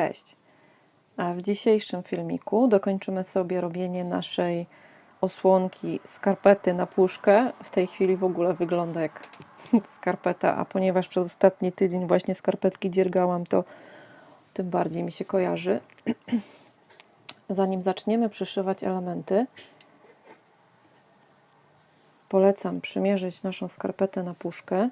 Cześć! A w dzisiejszym filmiku dokończymy sobie robienie naszej osłonki skarpety na puszkę. W tej chwili w ogóle wygląda jak skarpeta, a ponieważ przez ostatni tydzień właśnie skarpetki dziergałam, to tym bardziej mi się kojarzy. Zanim zaczniemy przyszywać elementy, polecam przymierzyć naszą skarpetę na puszkę.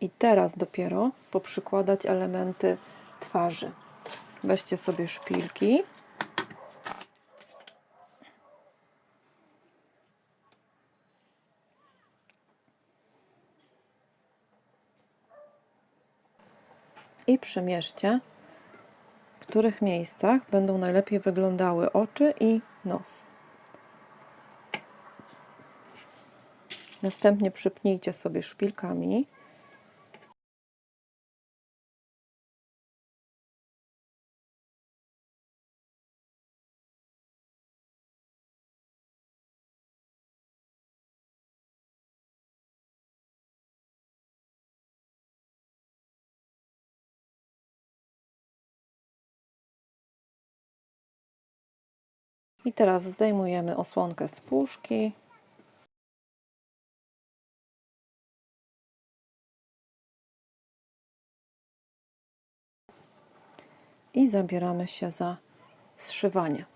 I teraz dopiero poprzykładać elementy twarzy. Weźcie sobie szpilki. I przymierzcie, w których miejscach będą najlepiej wyglądały oczy i nos. Następnie przypnijcie sobie szpilkami. I teraz zdejmujemy osłonkę z puszki. I zabieramy się za zszywanie.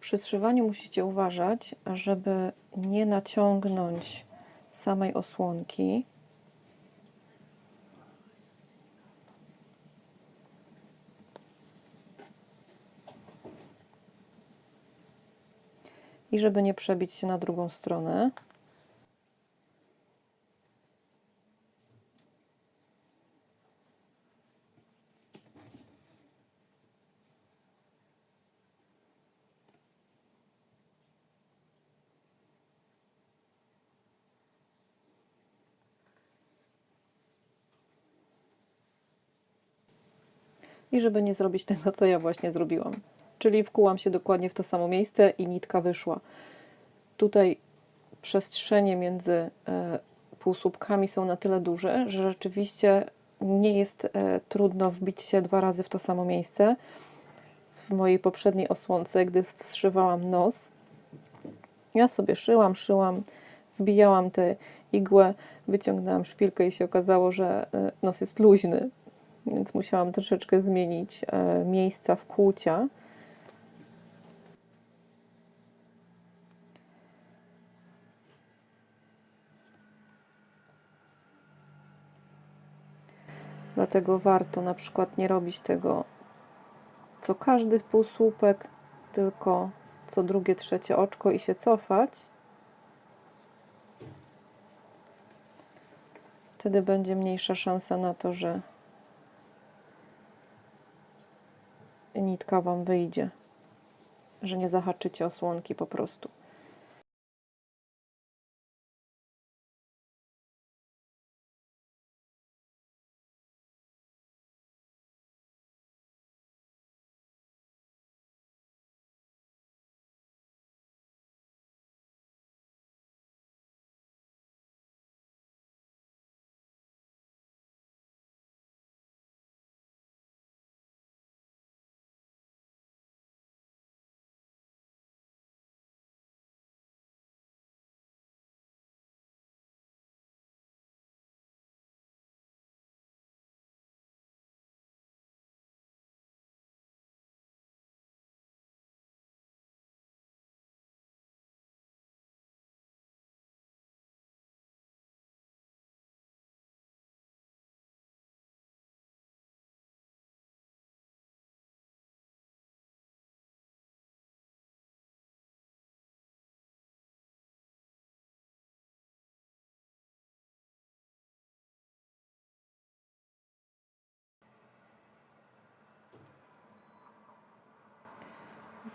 Przy zszywaniu musicie uważać, żeby nie naciągnąć samej osłonki, i żeby nie przebić się na drugą stronę. I żeby nie zrobić tego, co ja właśnie zrobiłam czyli wkułam się dokładnie w to samo miejsce i nitka wyszła. Tutaj przestrzenie między e, półsłupkami są na tyle duże, że rzeczywiście nie jest e, trudno wbić się dwa razy w to samo miejsce. W mojej poprzedniej osłonce, gdy wszywałam nos, ja sobie szyłam, szyłam, wbijałam tę igłę, wyciągnęłam szpilkę i się okazało, że e, nos jest luźny, więc musiałam troszeczkę zmienić miejsca wkłucia. Dlatego warto na przykład nie robić tego co każdy półsłupek, tylko co drugie, trzecie oczko i się cofać. Wtedy będzie mniejsza szansa na to, że nitka Wam wyjdzie, że nie zahaczycie osłonki po prostu.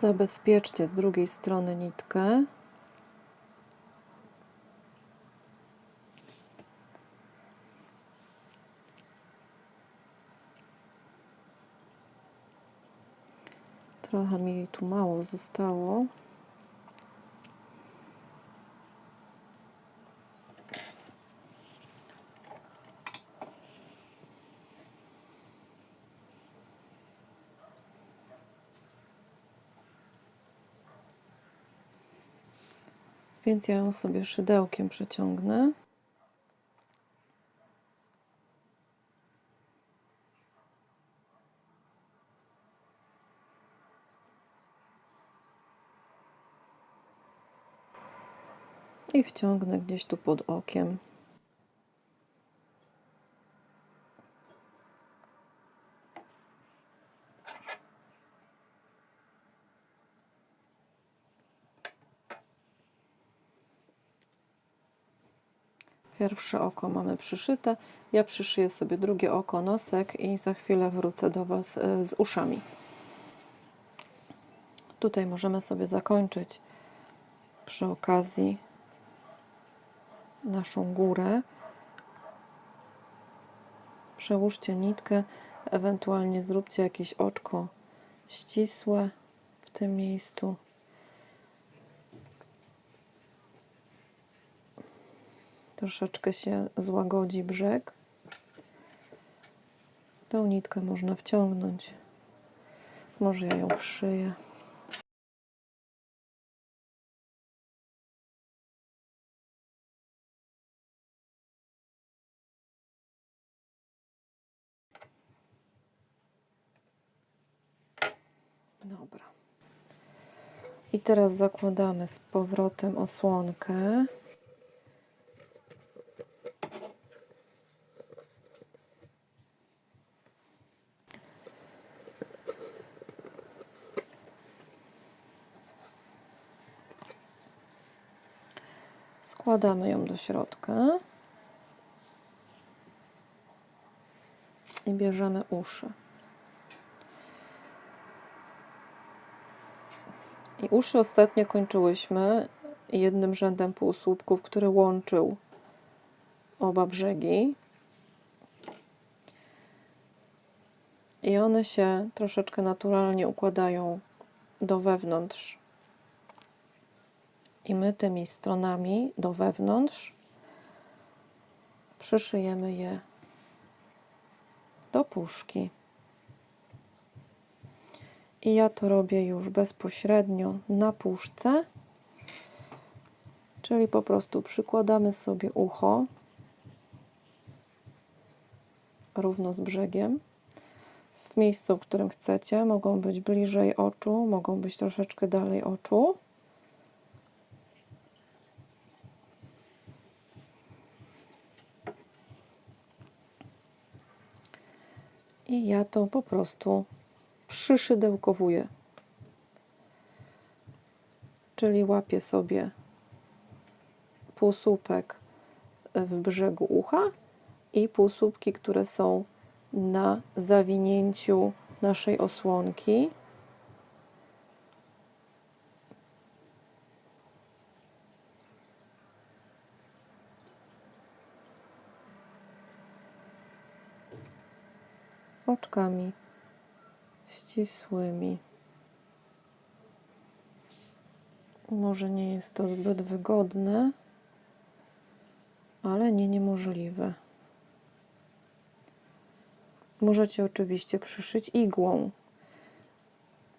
Zabezpieczcie z drugiej strony nitkę. Trochę mi tu mało zostało. Więc ja ją sobie szydełkiem przeciągnę. I wciągnę gdzieś tu pod okiem. Pierwsze oko mamy przyszyte. Ja przyszyję sobie drugie oko, nosek i za chwilę wrócę do Was e, z uszami. Tutaj możemy sobie zakończyć przy okazji naszą górę. Przełóżcie nitkę, ewentualnie zróbcie jakieś oczko ścisłe w tym miejscu. Troszeczkę się złagodzi brzeg. Tą nitkę można wciągnąć. Może ja ją wszyję. Dobra. I teraz zakładamy z powrotem osłonkę. Składamy ją do środka. I bierzemy uszy. I uszy ostatnio kończyłyśmy jednym rzędem półsłupków, który łączył oba brzegi. I one się troszeczkę naturalnie układają do wewnątrz. I my tymi stronami do wewnątrz przyszyjemy je do puszki. I ja to robię już bezpośrednio na puszce, czyli po prostu przykładamy sobie ucho równo z brzegiem w miejscu, w którym chcecie. Mogą być bliżej oczu, mogą być troszeczkę dalej oczu. I ja to po prostu przyszydełkowuję. Czyli łapię sobie półsłupek w brzegu ucha i półsłupki, które są na zawinięciu naszej osłonki. Oczkami ścisłymi. Może nie jest to zbyt wygodne, ale nie niemożliwe. Możecie oczywiście przyszyć igłą.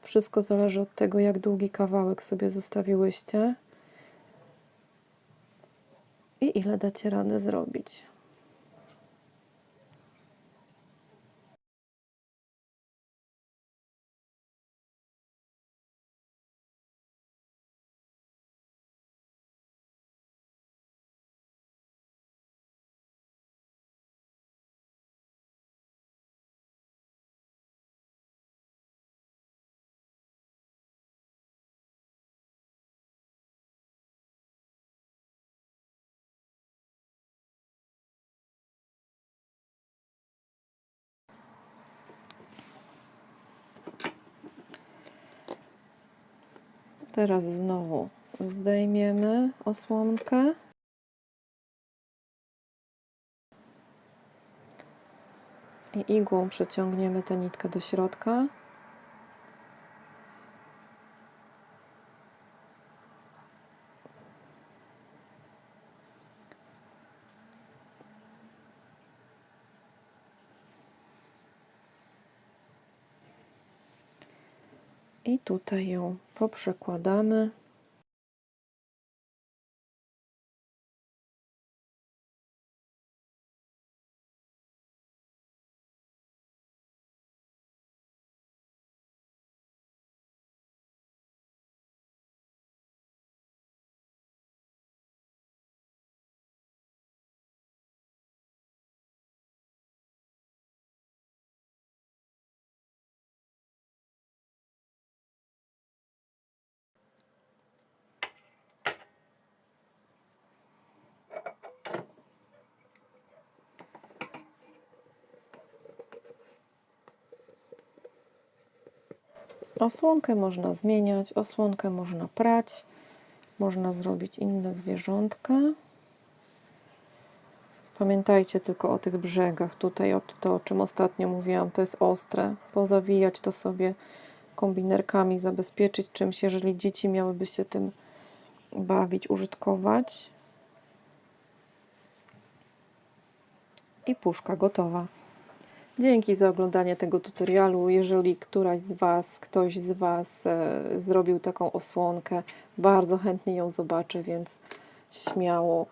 Wszystko zależy od tego, jak długi kawałek sobie zostawiłyście i ile dacie radę zrobić. Teraz znowu zdejmiemy osłonkę. I igłą przeciągniemy tę nitkę do środka. Tutaj ją poprzekładamy. Osłonkę można zmieniać, osłonkę można prać, można zrobić inne zwierzątka. Pamiętajcie tylko o tych brzegach. Tutaj to, o czym ostatnio mówiłam, to jest ostre. Pozawijać to sobie kombinerkami, zabezpieczyć czymś, jeżeli dzieci miałyby się tym bawić, użytkować. I puszka gotowa. Dzięki za oglądanie tego tutorialu. Jeżeli któraś z Was, ktoś z Was e, zrobił taką osłonkę, bardzo chętnie ją zobaczę, więc śmiało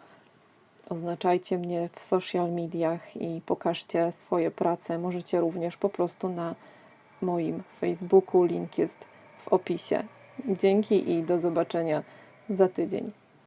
oznaczajcie mnie w social mediach i pokażcie swoje prace. Możecie również po prostu na moim Facebooku. Link jest w opisie. Dzięki i do zobaczenia za tydzień.